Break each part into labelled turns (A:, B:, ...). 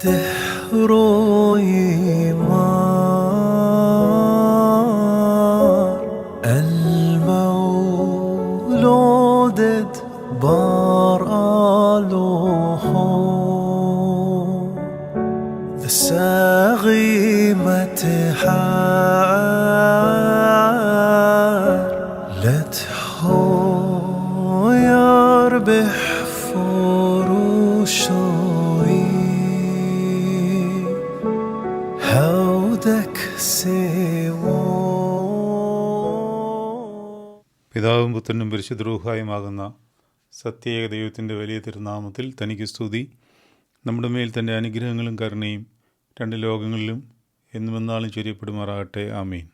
A: تهروي
B: ما പുത്രനും പരിശുദ്ധ റൂഹായുമാകുന്ന സത്യേക ദൈവത്തിന്റെ വലിയ തിരുനാമത്തിൽ തനിക്ക് സ്തുതി. നമ്മുടെ മേൽ തന്റെ അനുഗ്രഹങ്ങളും കരുണയും രണ്ട് ലോകങ്ങളിലും എന്നുമെന്നാളും ചൊരിയപ്പെടുമാറാകട്ടെ. ആമീൻ.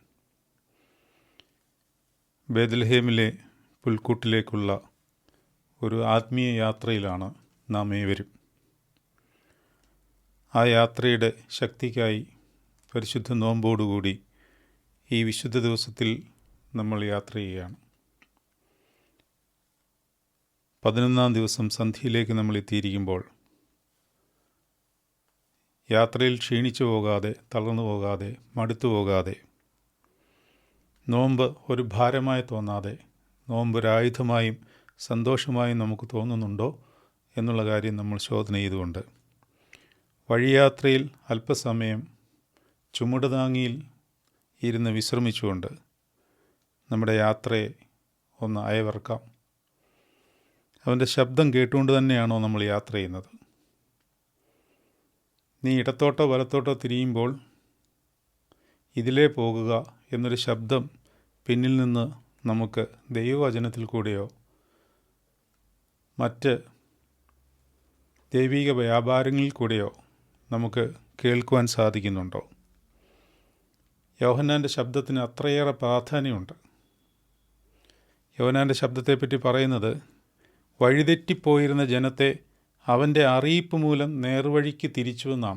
B: ബേദൽഹേമിലെ പുൽക്കൂട്ടിലേക്കുള്ള ഒരു ആത്മീയ യാത്രയിലാണ് നാം ഏവരും. ആ യാത്രയുടെ ശക്തിക്കായി പരിശുദ്ധ നോമ്പോടുകൂടി ഈ വിശുദ്ധ ദിവസത്തിൽ നമ്മൾ യാത്ര ചെയ്യുകയാണ്. പതിനൊന്നാം ദിവസം സന്ധ്യയിലേക്ക് നമ്മൾ എത്തിയിരിക്കുമ്പോൾ യാത്രയിൽ ക്ഷീണിച്ചു പോകാതെ തളർന്നു പോകാതെ മടുത്തു പോകാതെ നോമ്പ് ഒരു ഭാരമായി തോന്നാതെ നോമ്പ് ഒരായുധമായും സന്തോഷമായും നമുക്ക് തോന്നുന്നുണ്ടോ എന്നുള്ള കാര്യം നമ്മൾ ശോധന ചെയ്തുകൊണ്ട് വഴിയാത്രയിൽ അല്പസമയം ചുമട് താങ്ങിയിൽ ഇരുന്ന് വിശ്രമിച്ചുകൊണ്ട് നമ്മുടെ യാത്രയെ ഒന്ന് അയവിറക്കാം. അവന്റെ ശബ്ദം കേട്ടുകൊണ്ട് തന്നെയാണോ നമ്മൾ യാത്ര ചെയ്യുന്നത്? നീ ഇടത്തോട്ടോ വലത്തോട്ടോ തിരിയുമ്പോൾ ഇതിലേ പോകുക എന്നൊരു ശബ്ദം പിന്നിൽ നിന്ന് നമുക്ക് ദൈവവചനത്തിൽ കൂടെയോ? മറ്റ് ദൈവിക വ്യാപാരങ്ങളിൽ കൂടെയോ നമുക്ക് കേൾക്കുവാൻ സാധിക്കുന്നുണ്ടോ? യോഹന്നാന്റെ ശബ്ദത്തിന് അത്രയേറെ പ്രാധാന്യമുണ്ട്. യോഹന്നാന്റെ ശബ്ദത്തെപ്പറ്റി പറയുന്നത് വഴിതെറ്റിപ്പോയിരുന്ന ജനത്തെ അവന്റെ അറിയിപ്പ് മൂലം നേർവഴിക്ക് തിരിച്ചു നാം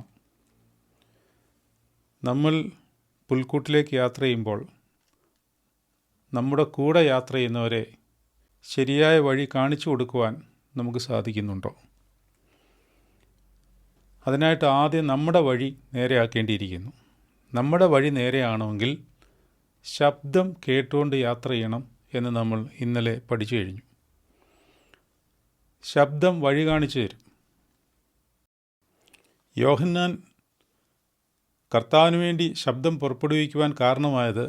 B: നമ്മൾ പുൽക്കൂട്ടിലേക്ക് യാത്ര ചെയ്യുമ്പോൾ നമ്മുടെ കൂടെ യാത്ര ചെയ്യുന്നവരെ ശരിയായ വഴി കാണിച്ചു കൊടുക്കുവാൻ നമുക്ക് സാധിക്കുന്നുണ്ടോ? അതിനായിട്ട് ആദ്യം നമ്മുടെ വഴി നേരെയാക്കേണ്ടിയിരിക്കുന്നു. നമ്മുടെ വഴി നേരെയാണെങ്കിൽ ശബ്ദം കേട്ടുകൊണ്ട് യാത്ര ചെയ്യണം എന്ന് നമ്മൾ ഇന്നലെ പഠിച്ചു കഴിഞ്ഞു. ശബ്ദം വഴി കാണിച്ചു തരും. യോഹന്നാൻ കർത്താവിന് വേണ്ടി ശബ്ദം പുറപ്പെടുവിക്കുവാൻ കാരണമായത്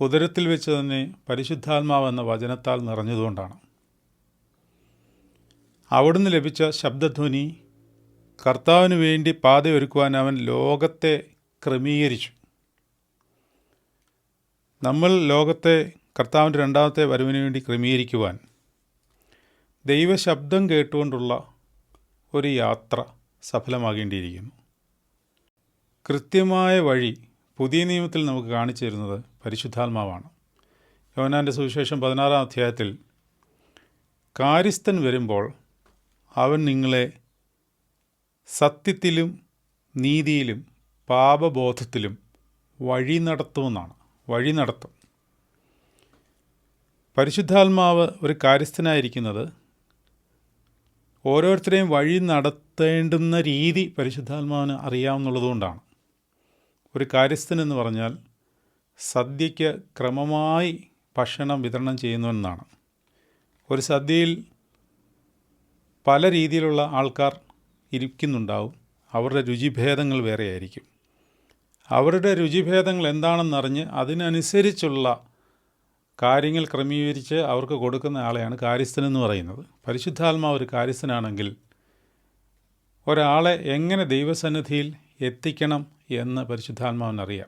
B: ഉദരത്തിൽ വെച്ച് തന്നെ പരിശുദ്ധാത്മാവെന്ന വചനത്താൽ നിറഞ്ഞതുകൊണ്ടാണ്. അവിടുന്ന് ലഭിച്ച ശബ്ദധ്വനി കർത്താവിന് വേണ്ടി പാതയൊരുക്കുവാൻ അവൻ ലോകത്തെ ക്രമീകരിച്ചു. നമ്മൾ ലോകത്തെ കർത്താവിന്റെ രണ്ടാമത്തെ വരവിന് വേണ്ടി ക്രമീകരിക്കുവാൻ ദൈവശബ്ദം കേട്ടുകൊണ്ടുള്ള ഒരു യാത്ര സഫലമാകേണ്ടിയിരിക്കുന്നു. കൃത്യമായ വഴി പുതിയ നിയമത്തിൽ നമുക്ക് കാണിച്ചു തരുന്നത് പരിശുദ്ധാത്മാവാണ്. യോനാന്റെ സുവിശേഷം പതിനാറാം അധ്യായത്തിൽ കാര്യസ്ഥൻ വരുമ്പോൾ അവൻ നിങ്ങളെ സത്യത്തിലും നീതിയിലും പാപബോധത്തിലും വഴി നടത്തുമെന്നാണ്. വഴി നടത്തും. പരിശുദ്ധാത്മാവ് ഒരു കാര്യസ്ഥനായിരിക്കുന്നത് ഓരോരുത്തരെയും വഴി നടത്തേണ്ടുന്ന രീതി പരിശുദ്ധാത്മാവിന് അറിയാവുന്നുള്ളതുകൊണ്ടാണ് ഒരു കാര്യസ്ഥനെന്ന് പറഞ്ഞാൽ സദ്യയ്ക്ക് ക്രമമായി ഭക്ഷണം വിതരണം ചെയ്യുന്നുവെന്നാണ് ഒരു സദ്യയിൽ പല രീതിയിലുള്ള ആൾക്കാർ ഇരിക്കുന്നുണ്ടാവും. അവരുടെ രുചിഭേദങ്ങൾ വേറെയായിരിക്കും. അവരുടെ രുചിഭേദങ്ങൾ എന്താണെന്നറിഞ്ഞ് അതിനനുസരിച്ചുള്ള കാര്യങ്ങൾ ക്രമീകരിച്ച് അവർക്ക് കൊടുക്കുന്ന ആളെയാണ് കാര്യസ്ഥനെന്ന് പറയുന്നത്. പരിശുദ്ധാത്മാവ് ഒരു കാര്യസ്ഥനാണെങ്കിൽ ഒരാളെ എങ്ങനെ ദൈവസന്നിധിയിൽ എത്തിക്കണം എന്ന് പരിശുദ്ധാത്മാവിനറിയാം.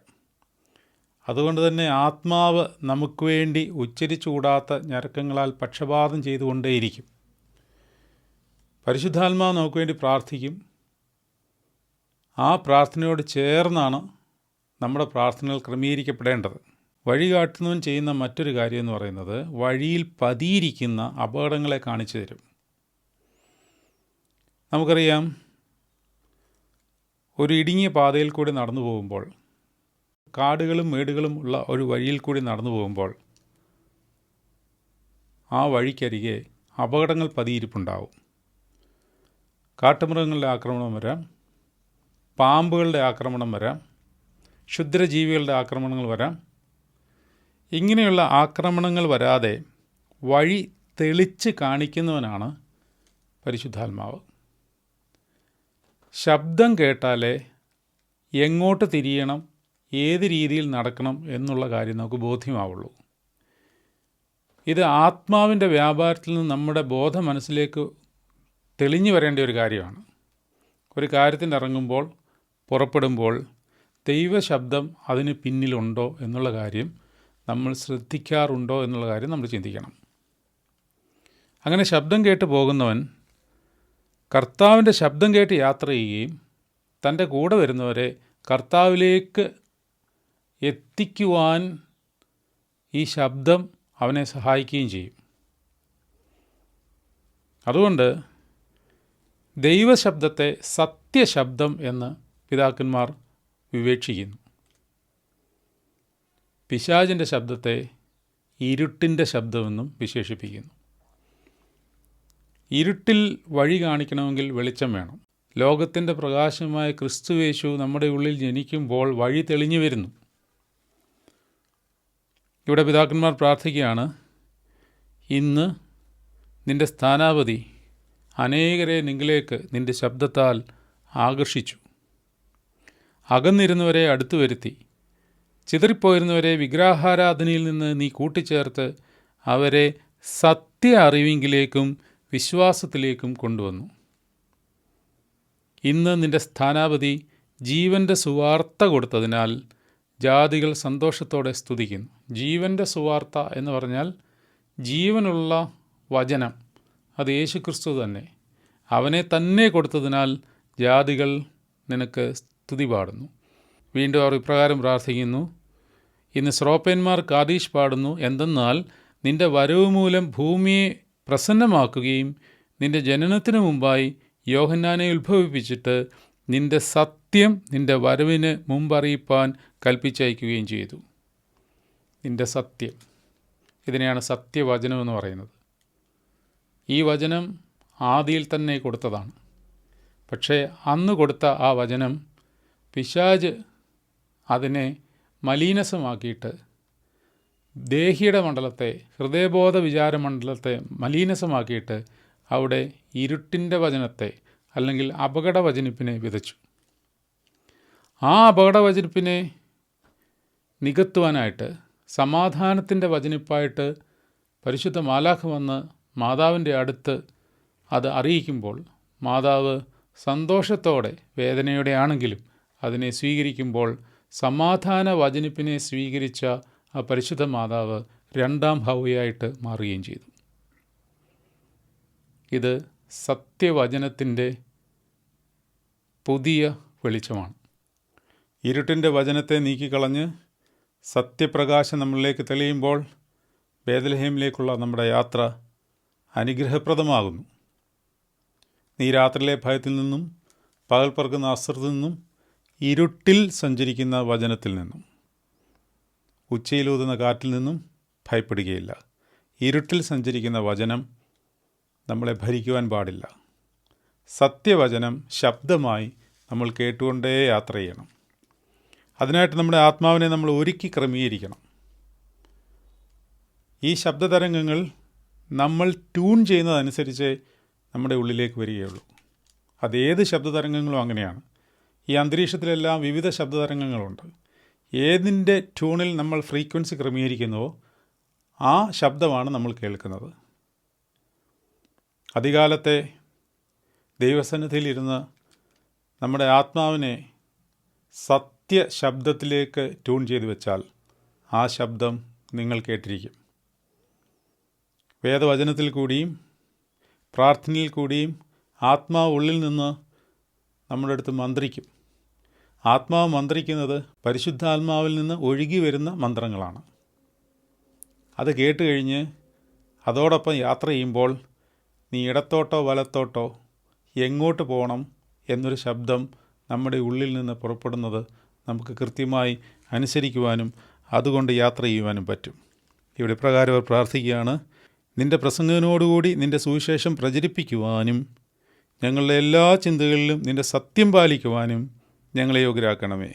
B: അതുകൊണ്ട് തന്നെ ആത്മാവ് നമുക്ക് വേണ്ടി ഉച്ചരിച്ചുകൂടാത്ത ഞരക്കങ്ങളാൽ പക്ഷപാതം ചെയ്തുകൊണ്ടേയിരിക്കും. പരിശുദ്ധാത്മാവ് നമുക്ക് വേണ്ടി പ്രാർത്ഥിക്കും. ആ പ്രാർത്ഥനയോട് ചേർന്നാണ് നമ്മുടെ പ്രാർത്ഥനകൾ ക്രമീകരിക്കപ്പെടേണ്ടത്. വഴി കാട്ടുന്നവൻ ചെയ്യുന്ന മറ്റൊരു കാര്യം എന്ന് പറയുന്നത് വഴിയിൽ പതിയിരിക്കുന്ന അപകടങ്ങളെ കാണിച്ചു തരും. നമുക്കറിയാം ഒരു ഇടുങ്ങിയ പാതയിൽ കൂടി നടന്നു പോകുമ്പോൾ കാടുകളും മേടുകളും ഉള്ള ഒരു വഴിയിൽ കൂടി നടന്നു പോകുമ്പോൾ ആ വഴിക്കരികെ അപകടങ്ങൾ പതിയിരിപ്പുണ്ടാവും. കാട്ടുമൃഗങ്ങളുടെ ആക്രമണം വരാം പാമ്പുകളുടെ ആക്രമണം വരാം ക്ഷുദ്രജീവികളുടെ ആക്രമണങ്ങൾ വരാം ഇങ്ങനെയുള്ള ആക്രമണങ്ങൾ വരാതെ വഴി തെളിച്ച് കാണിക്കുന്നവനാണ് പരിശുദ്ധാത്മാവ്. ശബ്ദം കേട്ടാലേ എങ്ങോട്ട് തിരിയണം ഏത് രീതിയിൽ നടക്കണം എന്നുള്ള കാര്യം നമുക്ക് ബോധ്യമാവുള്ളൂ. ഇത് ആത്മാവിന്റെ വ്യാപാരത്തിൽ നിന്ന് നമ്മുടെ ബോധ മനസ്സിലേക്ക് തെളിഞ്ഞു വരേണ്ട ഒരു കാര്യമാണ്. ഒരു കാര്യത്തിന് ഇറങ്ങുമ്പോൾ പുറപ്പെടുമ്പോൾ ദൈവശബ്ദം അതിന് പിന്നിലുണ്ടോ എന്നുള്ള കാര്യം നമ്മൾ ശ്രദ്ധിക്കാറുണ്ടോ എന്നുള്ള കാര്യം നമ്മൾ ചിന്തിക്കണം. അങ്ങനെ ശബ്ദം കേട്ട് പോകുന്നവൻ കർത്താവിന്റെ ശബ്ദം കേട്ട് യാത്ര ചെയ്യുകയും തന്റെ കൂടെ വരുന്നവരെ കർത്താവിലേക്ക് എത്തിക്കുവാൻ ഈ ശബ്ദം അവനെ സഹായിക്കുകയും ചെയ്യും. അതുകൊണ്ട് ദൈവശബ്ദത്തെ സത്യശബ്ദം എന്ന് പിതാക്കന്മാർ വിവേക്ഷിക്കുന്നു. പിശാചിന്റെ ശബ്ദത്തെ ഇരുട്ടിന്റെ ശബ്ദമെന്നും വിശേഷിപ്പിക്കുന്നു. ഇരുട്ടിൽ വഴി കാണിക്കണമെങ്കിൽ വെളിച്ചം വേണം. ലോകത്തിന്റെ പ്രകാശമായ ക്രിസ്തുവേശു നമ്മുടെ ഉള്ളിൽ ജനിക്കുമ്പോൾ വഴി തെളിഞ്ഞു വരുന്നു. ഇവിടെ പിതാക്കന്മാർ പ്രാർത്ഥിക്കുകയാണ് ഇന്ന് നിന്റെ സ്ഥാനാപതി അനേകരെ നിങ്ങളിലേക്ക് നിന്റെ ശബ്ദത്താൽ ആകർഷിച്ചു. അകന്നിരുന്നവരെ അടുത്തു വരുത്തി. ചിതറിപ്പോയിരുന്നവരെ വിഗ്രഹാരാധനയിൽ നിന്ന് നീ കൂട്ടിച്ചേർത്ത് അവരെ സത്യ അറിവിങ്കിലേക്കും വിശ്വാസത്തിലേക്കും കൊണ്ടുവന്നു. ഇന്ന് നിന്റെ സ്ഥാനാപതി ജീവന്റെ സുവാർത്ത കൊടുത്തതിനാൽ ജാതികൾ സന്തോഷത്തോടെ സ്തുതിക്കുന്നു. ജീവന്റെ സുവാർത്ത എന്ന് പറഞ്ഞാൽ ജീവനുള്ള വചനം. അത് യേശുക്രിസ്തു തന്നെ. അവനെ തന്നെ കൊടുത്തതിനാൽ ജാതികൾ നിനക്ക് സ്തുതി പാടുന്നു. വീണ്ടും അവർ ഇപ്രകാരം പ്രാർത്ഥിക്കുന്നു. ഇന്ന് ശ്രോപ്പന്മാർ കാദീഷ് പാടുന്നു. എന്തെന്നാൽ നിന്റെ വരവ് മൂലം ഭൂമിയെ പ്രസന്നമാക്കുകയും നിന്റെ ജനനത്തിനു മുമ്പായി യോഹന്നാനെ ഉത്ഭവിപ്പിച്ചിട്ട് നിന്റെ സത്യം നിന്റെ വരവിന് മുമ്പറിയിപ്പാൻ കൽപ്പിച്ചയക്കുകയും ചെയ്തു. നിന്റെ സത്യം. ഇതിനെയാണ് സത്യവചനം എന്ന് പറയുന്നത്. ഈ വചനം ആദിയിൽ തന്നെ കൊടുത്തതാണ്. പക്ഷേ അന്ന് കൊടുത്ത ആ വചനം പിശാജ് അതിനെ മലീനസമാക്കിയിട്ട് ദേഹിയുടെ മണ്ഡലത്തെ ഹൃദയബോധ വിചാര മണ്ഡലത്തെ മലീനസമാക്കിയിട്ട് അവിടെ ഇരുട്ടിന്റെ വചനത്തെ അല്ലെങ്കിൽ അപകടവചനിപ്പിനെ വിതച്ചു. ആ അപകടവചനിപ്പിനെ നികത്തുവാനായിട്ട് സമാധാനത്തിന്റെ വചനിപ്പായിട്ട് പരിശുദ്ധ മാലാഖ വന്ന് മാതാവിന്റെ അടുത്ത് അത് അറിയിക്കുമ്പോൾ മാതാവ് സന്തോഷത്തോടെ വേദനയോടെ ആണെങ്കിലും അതിനെ സ്വീകരിക്കുമ്പോൾ സമാധാന വചനിപ്പിനെ സ്വീകരിച്ച ആ പരിശുദ്ധ മാതാവ് രണ്ടാം ഹൗയായിട്ട് മാറുകയും ചെയ്തു. ഇത് സത്യവചനത്തിന്റെ പുതിയ വെളിച്ചമാണ്. ഇരുട്ടിന്റെ വചനത്തെ നീക്കിക്കളഞ്ഞ് സത്യപ്രകാശം നമ്മളിലേക്ക് തെളിയുമ്പോൾ ബേദലഹേമിലേക്കുള്ള നമ്മുടെ യാത്ര അനുഗ്രഹപ്രദമാകുന്നു. നീ രാത്രിയിലെ ഭയത്തിൽ നിന്നും പകൽ പറക്കുന്ന അസ്ത്രത്തിൽ നിന്നും ഇരുട്ടിൽ സഞ്ചരിക്കുന്ന വചനത്തിൽ നിന്നും ഉച്ചയിലൂതുന്ന കാറ്റിൽ നിന്നും ഭയപ്പെടുകയില്ല. ഇരുട്ടിൽ സഞ്ചരിക്കുന്ന വചനം നമ്മളെ ഭരിക്കുവാൻ പാടില്ല. സത്യവചനം ശബ്ദമായി നമ്മൾ കേട്ടുകൊണ്ടേ യാത്ര ചെയ്യണം. അതിനായിട്ട് നമ്മുടെ ആത്മാവിനെ നമ്മൾ ഒരുക്കി ക്രമീകരിക്കണം. ഈ ശബ്ദതരംഗങ്ങൾ നമ്മൾ ട്യൂൺ ചെയ്യുന്നതനുസരിച്ച് നമ്മുടെ ഉള്ളിലേക്ക് വരികയുള്ളൂ. അതേത് ശബ്ദതരംഗങ്ങളും അങ്ങനെയാണ്. ഈ അന്തരീക്ഷത്തിലെല്ലാം വിവിധ ശബ്ദതരംഗങ്ങളുണ്ട്. ഏതിന്റെ ട്യൂണിൽ നമ്മൾ ഫ്രീക്വൻസി ക്രമീകരിക്കുന്നുവോ ആ ശബ്ദമാണ് നമ്മൾ കേൾക്കുന്നത്. അധികാലത്തെ ദൈവസന്നിധിയിലിരുന്ന് നമ്മുടെ ആത്മാവിനെ സത്യ ശബ്ദത്തിലേക്ക് ട്യൂൺ ചെയ്തു വെച്ചാൽ ആ ശബ്ദം നിങ്ങൾ കേട്ടിരിക്കും. വേദവചനത്തിൽ കൂടിയും പ്രാർത്ഥനയിൽ കൂടിയും ആത്മാവ് ഉള്ളിൽ നിന്ന് നമ്മുടെ അടുത്ത് മന്ത്രിക്കും. ആത്മാവ് മന്ത്രിക്കുന്നത് പരിശുദ്ധാത്മാവിൽ നിന്ന് ഒഴുകി വരുന്ന മന്ത്രങ്ങളാണ്. അത് കേട്ട് കഴിഞ്ഞ് അതോടൊപ്പം യാത്ര ചെയ്യുമ്പോൾ നീ ഇടത്തോട്ടോ വലത്തോട്ടോ എങ്ങോട്ട് പോകണം എന്നൊരു ശബ്ദം നമ്മുടെ ഉള്ളിൽ നിന്ന് പുറപ്പെടുന്നത് നമുക്ക് കൃത്യമായി അനുസരിക്കുവാനും അതുകൊണ്ട് യാത്ര ചെയ്യുവാനും പറ്റും. ഇവിടെ പ്രകാരം അവർ പ്രാർത്ഥിക്കുകയാണ്. നിന്റെ പ്രസംഗത്തിനോടുകൂടി നിന്റെ സുവിശേഷം പ്രചരിപ്പിക്കുവാനും ഞങ്ങളുടെ എല്ലാ ചിന്തകളിലും നിന്റെ സത്യം പാലിക്കുവാനും ഞങ്ങളെ യോഗ്യരാക്കണമേ.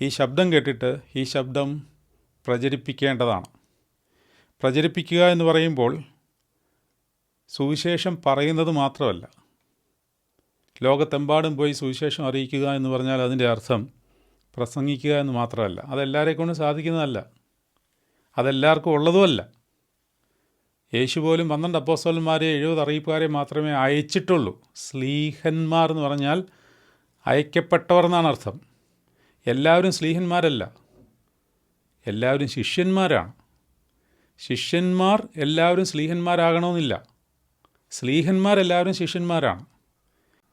B: ഈ ശബ്ദം കേട്ടിട്ട് ഈ ശബ്ദം പ്രചരിപ്പിക്കേണ്ടതാണ്. പ്രചരിപ്പിക്കുക എന്ന് പറയുമ്പോൾ സുവിശേഷം പറയുന്നത് മാത്രമല്ല. ലോകത്തെമ്പാടും പോയി സുവിശേഷം അറിയിക്കുക എന്ന് പറഞ്ഞാൽ അതിന്റെ അർത്ഥം പ്രസംഗിക്കുക എന്ന് മാത്രമല്ല. അതെല്ലാവരെ കൊണ്ടും സാധിക്കുന്നതല്ല. അതെല്ലാവർക്കും ഉള്ളതുമല്ല. യേശു പോലും പന്ത്രണ്ട് അപ്പോസ്തലന്മാരെ എഴുപത് അറിയിപ്പുകാരെ മാത്രമേ അയച്ചിട്ടുള്ളൂ. സ്ലീഹന്മാർ എന്ന് പറഞ്ഞാൽ അയക്കപ്പെട്ടവർ എന്നാണ് അർത്ഥം. എല്ലാവരും സ്ലീഹന്മാരല്ല. എല്ലാവരും ശിഷ്യന്മാരാണ്. ശിഷ്യന്മാർ എല്ലാവരും സ്ലീഹന്മാരാകണമെന്നില്ല. സ്ലീഹന്മാരെല്ലാവരും ശിഷ്യന്മാരാണ്.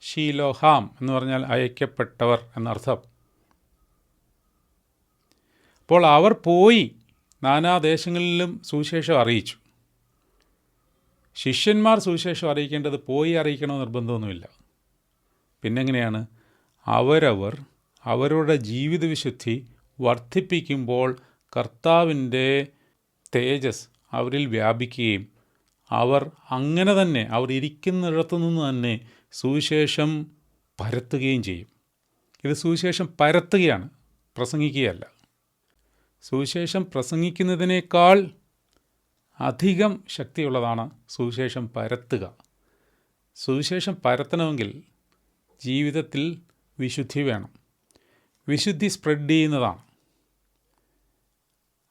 B: ഷീലോഹാം എന്ന് പറഞ്ഞാൽ അയക്കപ്പെട്ടവർ എന്നർത്ഥം. അപ്പോൾ അവർ പോയി നാനാദേശങ്ങളിലും സുവിശേഷം അറിയിച്ചു. ശിഷ്യന്മാർ സുവിശേഷം അറിയിക്കേണ്ടത് പോയി അറിയിക്കണമെന്ന് നിർബന്ധമൊന്നുമില്ല. പിന്നെങ്ങനെയാണ്? അവരവർ അവരുടെ ജീവിതവിശുദ്ധി വർദ്ധിപ്പിക്കുമ്പോൾ കർത്താവിന്റെ തേജസ് അവരിൽ വ്യാപിക്കുകയും അവർ അങ്ങനെ തന്നെ അവർ ഇരിക്കുന്നിടത്തു നിന്ന് തന്നെ സുവിശേഷം പരത്തുകയും ചെയ്യും. ഇത് സുവിശേഷം പരത്തുകയാണ് പ്രസംഗിക്കുകയല്ല. സുവിശേഷം പ്രസംഗിക്കുന്നതിനേക്കാൾ അധികം ശക്തിയുള്ളതാണ് സുവിശേഷം പരത്തുക. സുവിശേഷം പരത്തണമെങ്കിൽ ജീവിതത്തിൽ വിശുദ്ധി വേണം. വിശുദ്ധി സ്പ്രെഡ് ചെയ്യുന്നതാണ്.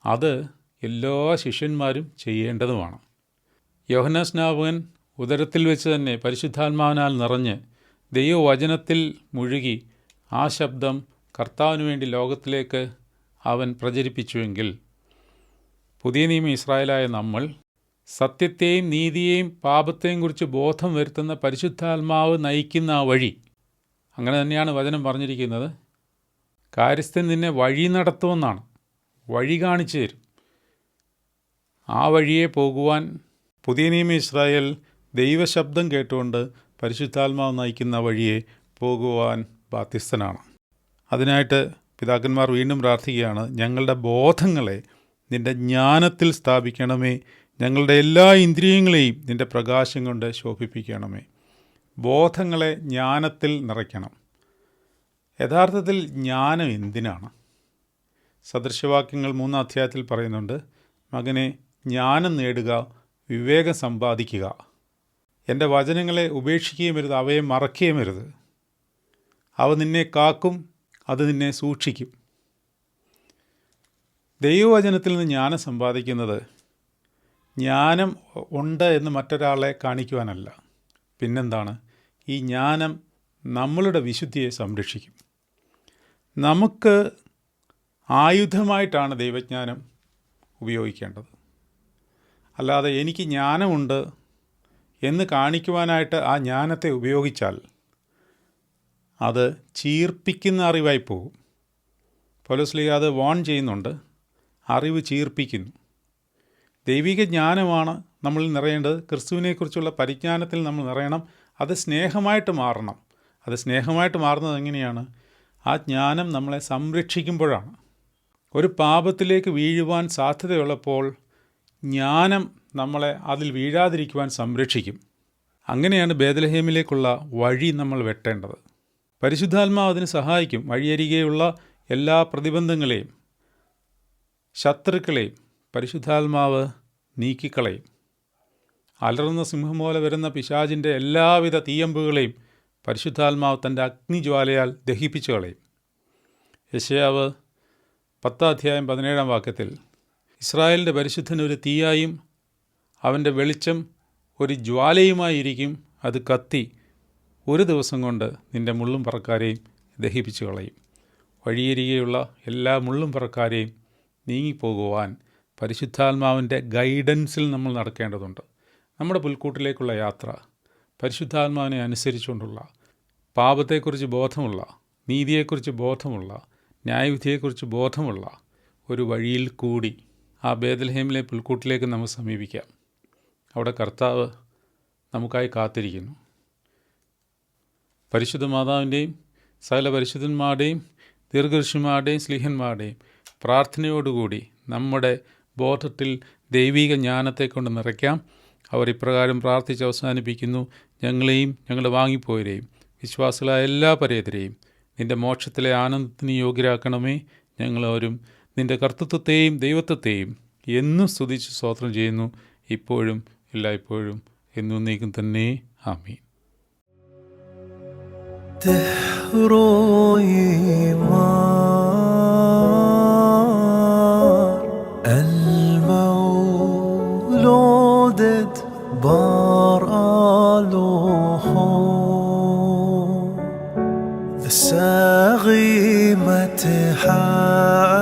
B: അത് എല്ലാ ശിഷ്യന്മാരും ചെയ്യേണ്ടതുമാണ്. യോഹനാസ്നാപകൻ ഉദരത്തിൽ വെച്ച് തന്നെ പരിശുദ്ധാത്മാവിനാൽ നിറഞ്ഞ് ദൈവവചനത്തിൽ മുഴുകി ആ ശബ്ദം കർത്താവിന് വേണ്ടി ലോകത്തിലേക്ക് അവൻ പ്രചരിപ്പിച്ചുവെങ്കിൽ പുതിയ നിയമം ഇസ്രായേലായ നമ്മൾ സത്യത്തെയും നീതിയെയും പാപത്തെയും കുറിച്ച് ബോധം വരുത്തുന്ന പരിശുദ്ധാത്മാവ് നയിക്കുന്ന ആ വഴി. അങ്ങനെ തന്നെയാണ് വചനം പറഞ്ഞിരിക്കുന്നത്. കാര്യസ്ഥൻ നിന്നെ വഴി നടത്തുമെന്നാണ്. വഴി കാണിച്ചു തരും. ആ വഴിയെ പോകുവാൻ പുതിയ നിയമ ഇസ്രായേൽ ദൈവശബ്ദം കേട്ടുകൊണ്ട് പരിശുദ്ധാത്മാവ് നയിക്കുന്ന വഴിയെ പോകുവാൻ ബാധ്യസ്ഥനാണ്. അതിനായിട്ട് പിതാക്കന്മാർ വീണ്ടും പ്രാർത്ഥിക്കുകയാണ് ഞങ്ങളുടെ ബോധങ്ങളെ നിന്റെ ജ്ഞാനത്തിൽ സ്ഥാപിക്കണമേ. ഞങ്ങളുടെ എല്ലാ ഇന്ദ്രിയങ്ങളെയും നിന്റെ പ്രകാശം കൊണ്ട് ശോഭിപ്പിക്കണമേ. ബോധങ്ങളെ ജ്ഞാനത്തിൽ നിറയ്ക്കണം. യഥാർത്ഥത്തിൽ ജ്ഞാനം എന്തിനാണ്? സദൃശവാക്യങ്ങൾ മൂന്നാം അധ്യായത്തിൽ പറയുന്നുണ്ട് മകനെ ജ്ഞാനം നേടുക വിവേകം സമ്പാദിക്കുക. എന്റെ വചനങ്ങളെ ഉപേക്ഷിക്കുകയും അരുത് അവയെ മറക്കുകയും അരുത്. അവ നിന്നെ കാക്കും അത് നിന്നെ സൂക്ഷിക്കും. ദൈവവചനത്തിൽ നിന്ന് ജ്ഞാനം സമ്പാദിക്കുന്നത് ജ്ഞാനം ഉണ്ട് എന്ന് മറ്റൊരാളെ കാണിക്കുവാനല്ല. പിന്നെന്താണ്? ഈ ജ്ഞാനം നമ്മളുടെ വിശുദ്ധിയെ സംരക്ഷിക്കും. നമുക്ക് ആയുധമായിട്ടാണ് ദൈവജ്ഞാനം ഉപയോഗിക്കേണ്ടത്. അല്ലാതെ എനിക്ക് ജ്ഞാനമുണ്ട് എന്ന് കാണിക്കുവാനായിട്ട് ആ ജ്ഞാനത്തെ ഉപയോഗിച്ചാൽ അത് ചീർപ്പിക്കുന്ന അറിവായി പോകും. പോലീസ്ലീഗ് അത് വാൺ ചെയ്യുന്നുണ്ട്. അറിവ് ചീർപ്പിക്കുന്നു. ദൈവിക ജ്ഞാനമാണ് നമ്മളിൽ നിറയേണ്ടത്. ക്രിസ്തുവിനെക്കുറിച്ചുള്ള പരിജ്ഞാനത്തിൽ നമ്മൾ നിറയണം. അത് സ്നേഹമായിട്ട് മാറണം. അത് സ്നേഹമായിട്ട് മാറുന്നത് എങ്ങനെയാണ്? ആ ജ്ഞാനം നമ്മളെ സംരക്ഷിക്കുമ്പോഴാണ്. ഒരു പാപത്തിലേക്ക് വീഴുവാൻ സാധ്യതയുള്ളപ്പോൾ ജ്ഞാനം നമ്മളെ അതിൽ വീഴാതിരിക്കുവാൻ സംരക്ഷിക്കും. അങ്ങനെയാണ് ബേദലഹേമിലേക്കുള്ള വഴി നമ്മൾ വെട്ടേണ്ടത്. പരിശുദ്ധാത്മാവ് അതിന് സഹായിക്കും. വഴിയരികെയുള്ള എല്ലാ പ്രതിബന്ധങ്ങളെയും. ശത്രുക്കളെയും പരിശുദ്ധാത്മാവ് നീക്കിക്കളയും. അലറുന്ന സിംഹം പോലെ വരുന്ന പിശാചിന്റെ എല്ലാവിധ തീയമ്പുകളെയും പരിശുദ്ധാത്മാവ് തന്റെ അഗ്നിജ്വാലയാൽ ദഹിപ്പിച്ചു കളയും. യശയാവ് പത്താം അധ്യായം പതിനേഴാം വാക്യത്തിൽ ഇസ്രായേലിന്റെ പരിശുദ്ധൻ ഒരു തീയായും അവന്റെ വെളിച്ചം ഒരു ജ്വാലയുമായിരിക്കും അത് കത്തി ഒരു ദിവസം കൊണ്ട് നിന്റെ മുള്ളും പറക്കാരെയും ദഹിപ്പിച്ചു കളയും. വഴിയരികെയുള്ള എല്ലാ മുള്ളും പറക്കാരെയും നീങ്ങിപ്പോകുവാൻ പരിശുദ്ധാത്മാവിന്റെ ഗൈഡൻസിൽ നമ്മൾ നടക്കേണ്ടതുണ്ട്. നമ്മുടെ പുൽക്കൂട്ടിലേക്കുള്ള യാത്ര പരിശുദ്ധാത്മാവിനെ അനുസരിച്ചുകൊണ്ടുള്ള പാപത്തെക്കുറിച്ച് ബോധമുള്ള നീതിയെക്കുറിച്ച് ബോധമുള്ള ന്യായവിധിയെക്കുറിച്ച് ബോധമുള്ള ഒരു വഴിയിൽ കൂടി ആ ബേദൽഹേമിലെ പുൽക്കൂട്ടിലേക്ക് നമുക്ക് സമീപിക്കാം. അവിടെ കർത്താവ് നമുക്കായി കാത്തിരിക്കുന്നു. പരിശുദ്ധ മാതാവിന്റെയും സകല പരിശുദ്ധന്മാരുടെയും ദീർഘർഷിമാരുടെയും സ്ലിഹന്മാരുടെയും പ്രാർത്ഥനയോടുകൂടി നമ്മുടെ ബോധത്തിൽ ദൈവിക ജ്ഞാനത്തെ കൊണ്ട് നിറയ്ക്കാം അവർ ഇപ്രകാരം പ്രാർത്ഥിച്ച് അവസാനിപ്പിക്കുന്നു ഞങ്ങളെയും ഞങ്ങളുടെ വാങ്ങിപ്പോയരെയും വിശ്വാസികളായ എല്ലാ പരേതരെയും നിൻ്റെ മോക്ഷത്തിലെ ആനന്ദത്തിന് യോഗ്യരാക്കണമേ ഞങ്ങളവരും നിൻ്റെ കർത്തൃത്വത്തെയും ദൈവത്വത്തെയും എന്നും സ്തുതിച്ച് സ്തോത്രം ചെയ്യുന്നു ഇപ്പോഴും എല്ലായ്പ്പോഴും എന്നും നീക്കും തന്നെ ആമീൻ
A: تهروي مار المولودت برالوحو الساغي متحال